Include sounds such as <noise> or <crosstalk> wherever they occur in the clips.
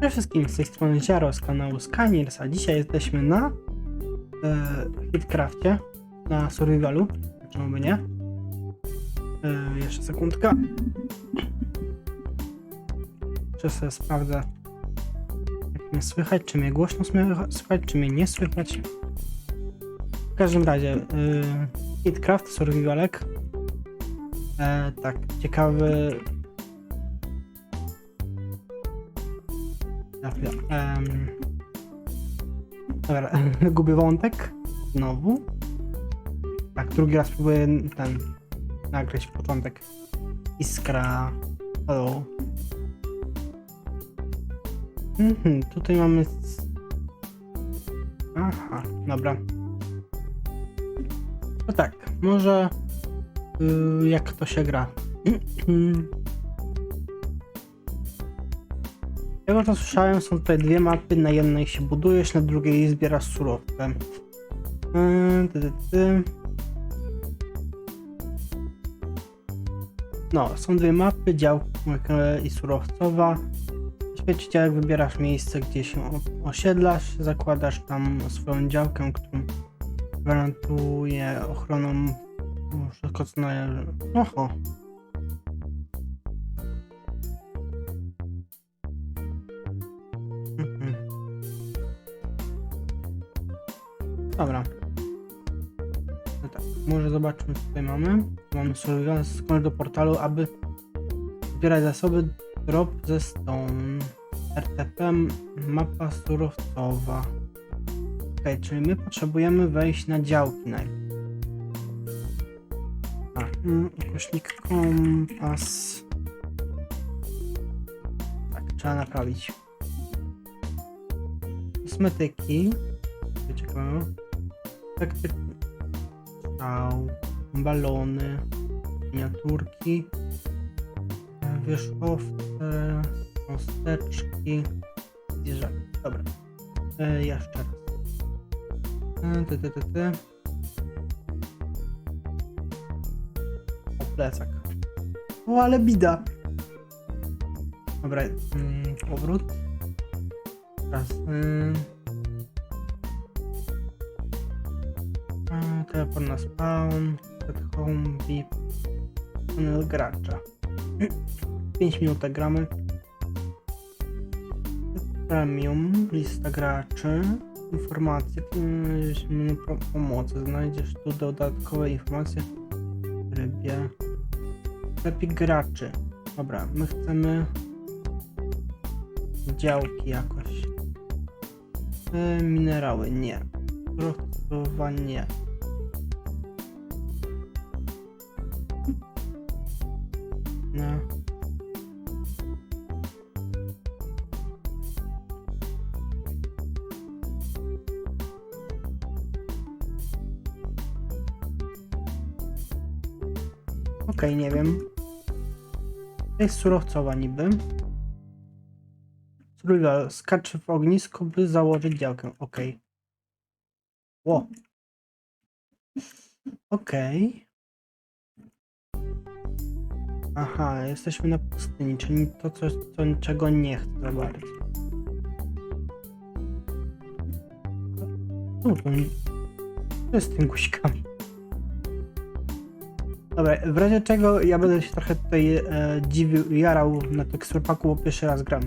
Cześć wszystkim, z tej strony Ziaro z kanału Scaniers, a dzisiaj jesteśmy na e, Hitcrafcie, na Survivalu, czemu by nie. E, jeszcze sekundka. Czy sobie sprawdzę, jak mnie słychać, czy mnie głośno słychać, czy mnie nie słychać. W każdym razie, e, Hitcraft, Survivalek. E, tak, ciekawy Chwilę. Em, dobra, <laughs> gubię wątek. Znowu. Tak, drugi raz próbuję ten nagrać początek. Iskra. Hello. Mhm, tutaj mamy. Aha, dobra. No tak, może. y, jak to się gra? <clears throat> tego co słyszałem, są tutaj dwie mapy. Na jednej się budujesz, na drugiej zbierasz surowce. Yy, ty, ty, ty. No, są dwie mapy, działka i surowcowa. W świecie działek wybierasz miejsce, gdzie się osiedlasz, zakładasz tam swoją działkę, którą gwarantuje ochroną wszystko co należy. Oho, Dobra. No tak, może zobaczmy co tutaj mamy. Mamy survival, skąd do portalu, aby zbierać zasoby drop ze stone. RTP mapa surowcowa. Ok, czyli my potrzebujemy wejść na działki najpierw. A, mm, ukośnik kompas. Tak, trzeba naprawić kosmetyki. Czekamy. Efekty stał, balony, miniaturki, wierzchowce, kosteczki, zwierzaki. Dobra. E, jeszcze raz. E, ty, ty, ty, ty. O, plecak. O, ale bida. Dobra, mm, powrót. Teraz. Yy... Teleport na spawn, set home, VIP, panel gracza. <clears throat> 5 minut tak gramy. Premium, lista graczy, informacje, pomocy. Znajdziesz tu dodatkowe informacje w rybie. Sklepik graczy. Dobra, my chcemy działki jakoś. E, minerały nie. Surowcowa nie. Okej, nie wiem. To jest surowcowa niby. Survival skacze w ognisko, by założyć działkę. Okej. Ło. Okej. Aha, jesteśmy na pustyni, czyli to coś, co, czego nie chcę za bardzo. No to co jest tym guźkami? Dobra, w razie czego ja będę się trochę tutaj e, dziwił, jarał na teksturpaku, bo pierwszy raz gram.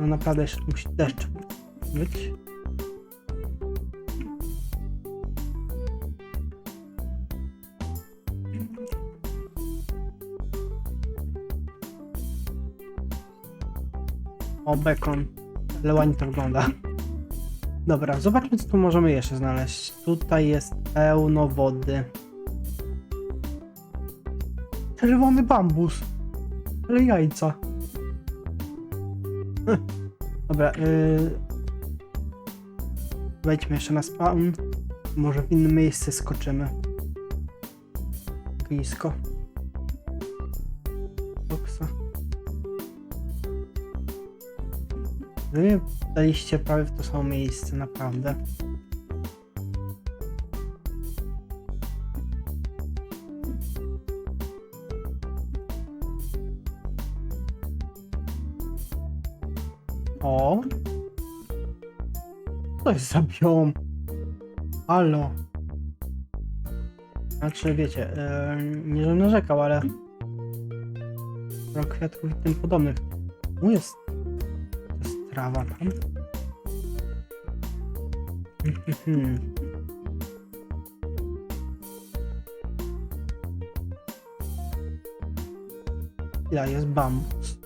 No naprawdę jeszcze musi deszcz być. O, bekon. Ale ładnie to wygląda. Dobra, zobaczmy co tu możemy jeszcze znaleźć. Tutaj jest pełno wody. Czerwony bambus. Ale jajca. Dobra, yy... wejdźmy jeszcze na spawn. Może w innym miejscu skoczymy. Ognisko. Boksa. Wy daliście prawie w to samo miejsce, naprawdę. O! Co jest za biom? Halo. Znaczy, wiecie, nie żebym narzekał, ale... Rok kwiatków i tym podobnych. Tu jest... To jest trawa tam. Ile <laughs> jest bambus?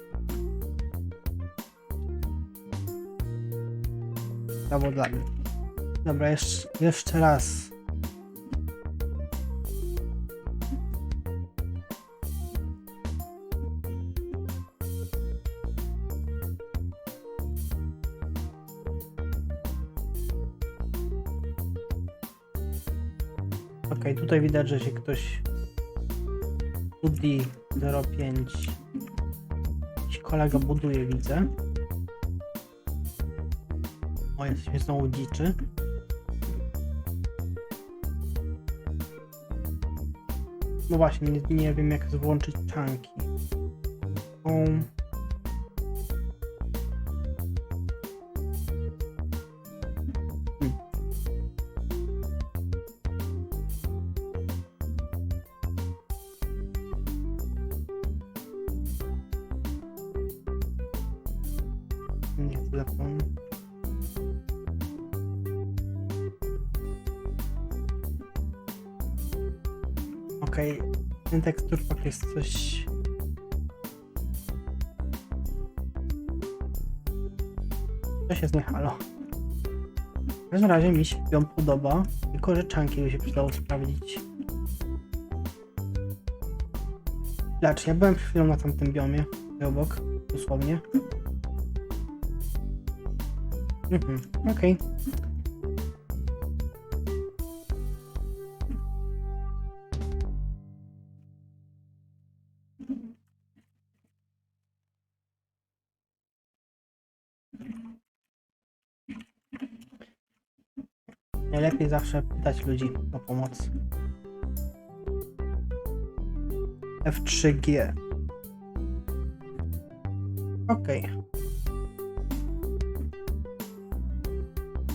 Mnie. Dobra, jeszcze, jeszcze raz. Tutaj widać, że się ktoś Udi 05 jakiś kolega buduje, widzę. O, jesteśmy znowu dziczy. No właśnie, nie, nie wiem jak włączyć czanki. O. Okej, ten teksturpak jest coś... Coś jest nie halo. W każdym razie mi się ją podoba, tylko że czanki by się przydało sprawdzić. Lecz ja byłem przed chwilą na tamtym biomie, obok, dosłownie. Mhm, okej. Najlepiej zawsze pytać ludzi o pomoc. F3G. Okej.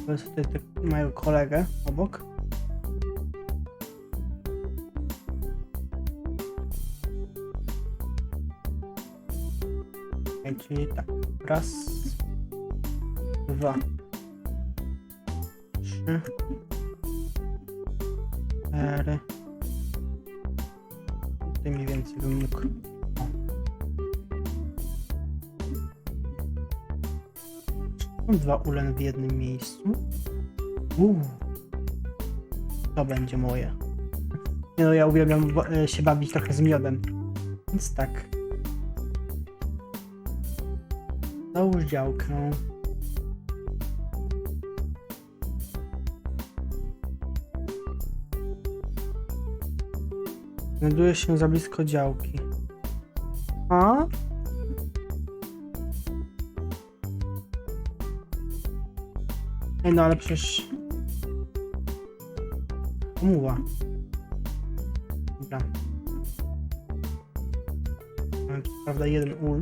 To jest tutaj mojego kolegę obok. Okej, czyli tak. Raz. Dwa. Trzy. Cztery. Tutaj mniej więcej bym mógł. Dwa ulen w jednym miejscu. To będzie moje. Nie no, ja uwielbiam e, się bawić trochę z miodem. Więc tak. Załóż działkę. Znajduje się za blisko działki. A? Ej, no ale przecież... Umowa. Dobra. Mamy prawda jeden ul.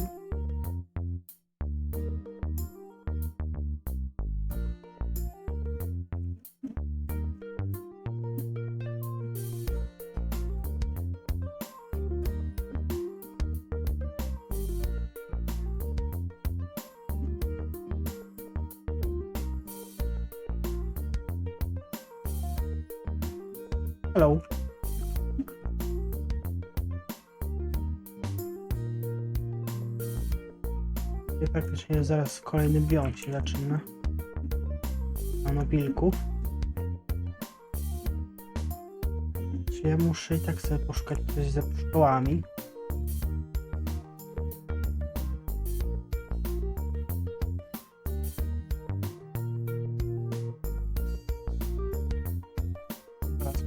Hello. I praktycznie zaraz kolejny biom się zaczyna. Na mobilków. Czy ja muszę i tak sobie poszukać coś ze pszczołami?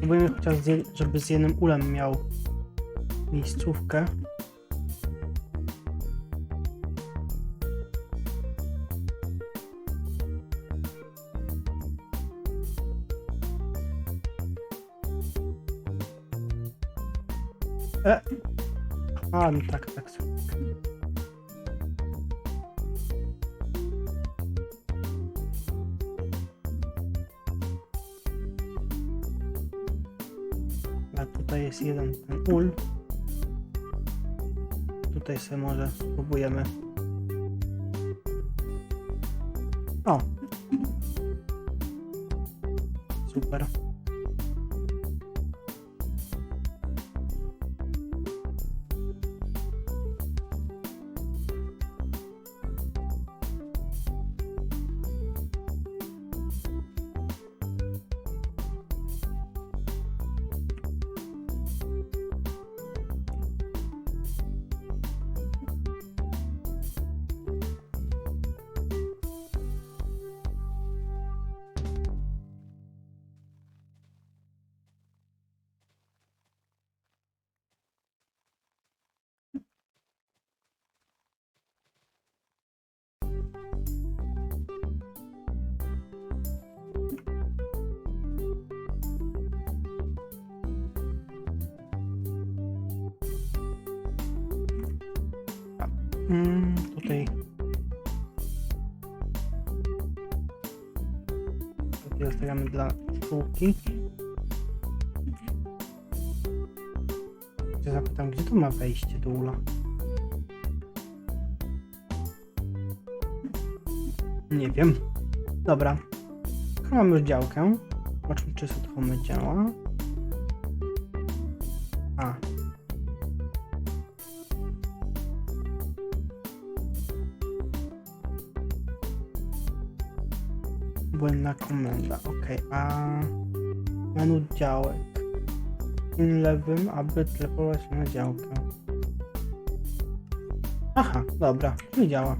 Spróbujmy chociaż, z żeby z jednym ulem miał miejscówkę. E. A, no tak. tak. Tutaj sobie może spróbujemy. O! Super. Mm, tutaj. Tutaj zostawiamy dla spółki. Się zapytam, gdzie to ma wejście do ula? Nie wiem. Dobra. Tu mamy już działkę. Zobaczmy, czy to home działa. Błędna komenda, ok, a menu działek. Tym lewym, aby teleportować się na działkę. Aha, dobra, nie działa.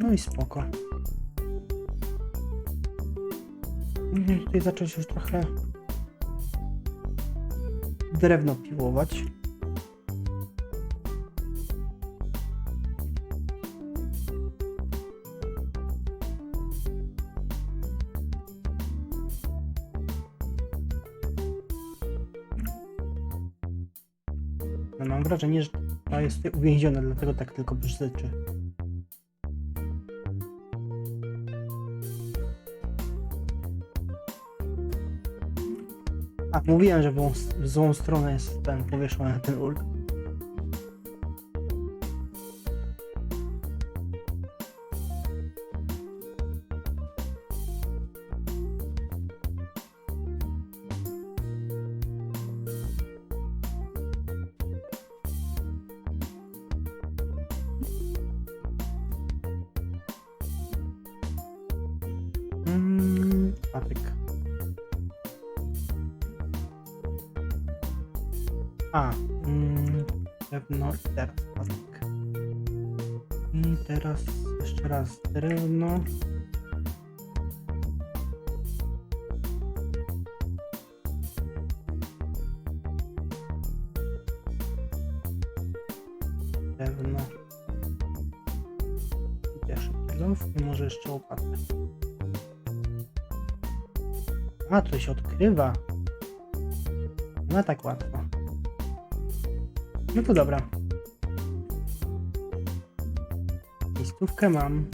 No i spoko. Tutaj zacząć już trochę drewno piłować. Wrażenie, że to jest tutaj uwięzione, dlatego tak tylko brzyczy. A, mówiłem, że w w złą stronę jest ten powieszony ten ul. Drewno i teraz. I teraz jeszcze raz drewno. Drewno. I też kilof i może jeszcze łopatę. A, się odkrywa. No tak łatwo. No to dobra. Listówkę mam.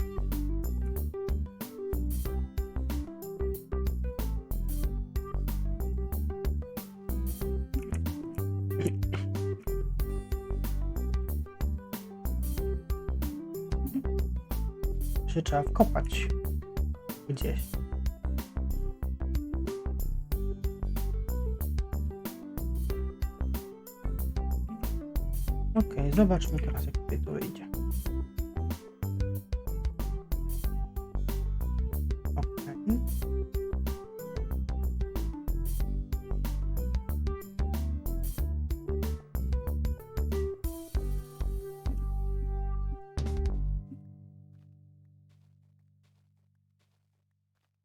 Się trzeba wkopać. Gdzieś. Okej, zobaczmy teraz jak tutaj to wyjdzie. Okej.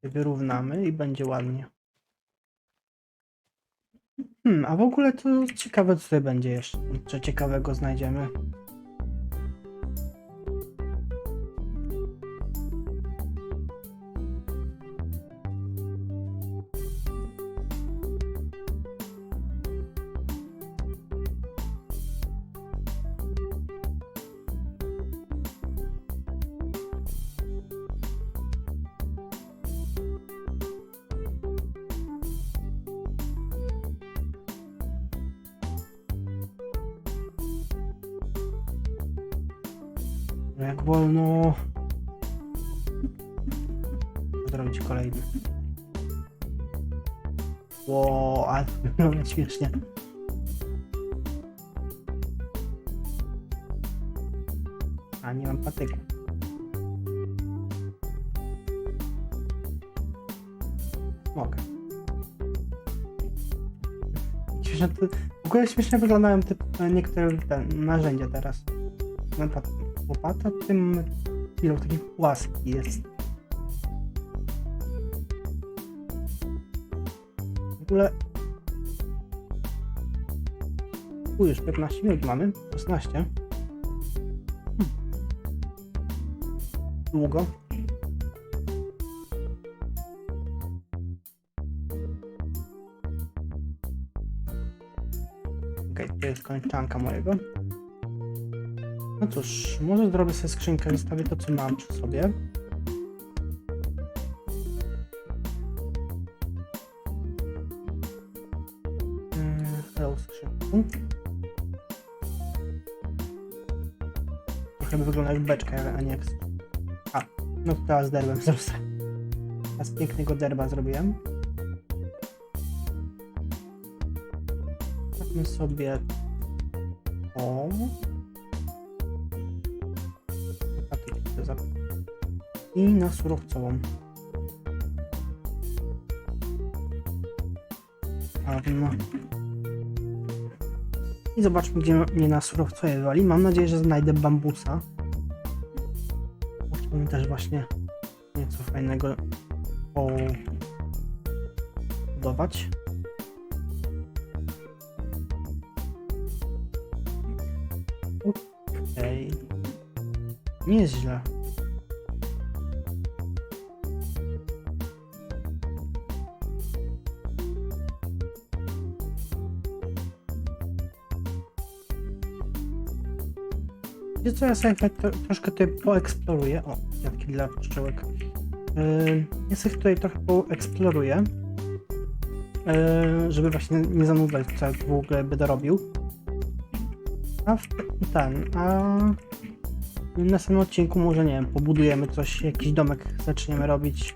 Wyrównamy i będzie ładnie. A w ogóle to ciekawe co tutaj będzie jeszcze. Co ciekawego znajdziemy. No jak wolno. Zrobić kolejny. Ło, ale to wygląda śmiesznie. A nie mam patyka. Mogę. Śmieszne, w ogóle śmiesznie wyglądają te niektóre te narzędzia teraz. Na przykład łopata, tym pilot taki płaski jest. W ogóle... Tu już 15 minut mamy, 16. Hmm. Długo. Okej, to jest kończanka mojego. No cóż, może zrobię sobie skrzynkę, zostawię to co mam przy sobie. Hello skrzynku. Trochę by wygląda jak beczka, a nie jak... A, no to teraz derbem <laughs> zrobię. Teraz pięknego derba zrobiłem. Zróbmy sobie... O... I na surowcową. I zobaczmy, gdzie mnie na surowcowie wali. Mam nadzieję, że znajdę bambusa. Chciałbym też właśnie nieco fajnego budować. Okej. Nie jest źle. Wiecie co, ja tak tro- troszkę tutaj poeksploruję. O, jatki dla pszczółek. Yy, ja sobie tutaj trochę poeksploruję. Yy, żeby właśnie nie zanudzać, co w ogóle będę robił. A w ten, a w następnym odcinku może nie wiem, pobudujemy coś, jakiś domek zaczniemy robić.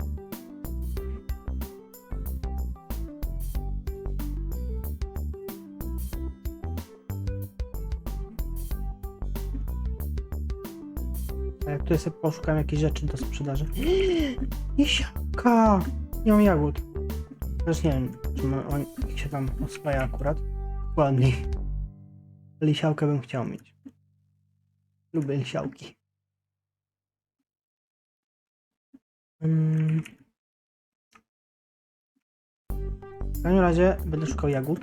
A jak tutaj sobie poszukam jakichś rzeczy do sprzedaży. <gasps> Jesiaka! Nie mam jagód. Też nie wiem, czy on się tam oswaja akurat. Ładniej. Lisiałkę bym chciał mieć. Lubię lisiałki. Mm. W każdym razie będę szukał jagód.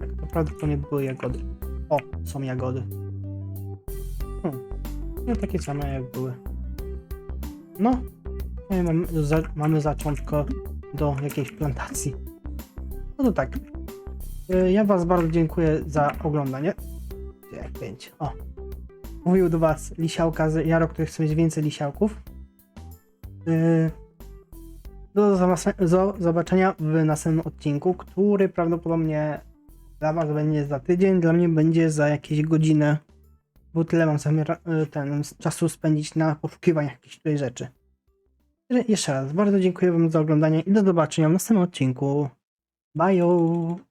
Tak, to prawdopodobnie były jagody. O, są jagody. Hmm. No takie same jak były. No, za, mamy zaczątko do jakiejś plantacji. No to tak. Y, Ja Was bardzo dziękuję za oglądanie. Jak pięć. O. Mówił do Was Lisiałka z Jaro, który chce mieć więcej lisiałków. Zobaczenia- do zobaczenia w następnym odcinku, który prawdopodobnie dla Was będzie za tydzień, dla mnie będzie za jakieś godzinę, bo tyle mam zamiar y, ten czasu spędzić na poszukiwaniach jakichś tutaj rzeczy. Jeszcze raz bardzo dziękuję Wam za oglądanie i do zobaczenia w następnym odcinku. Bye!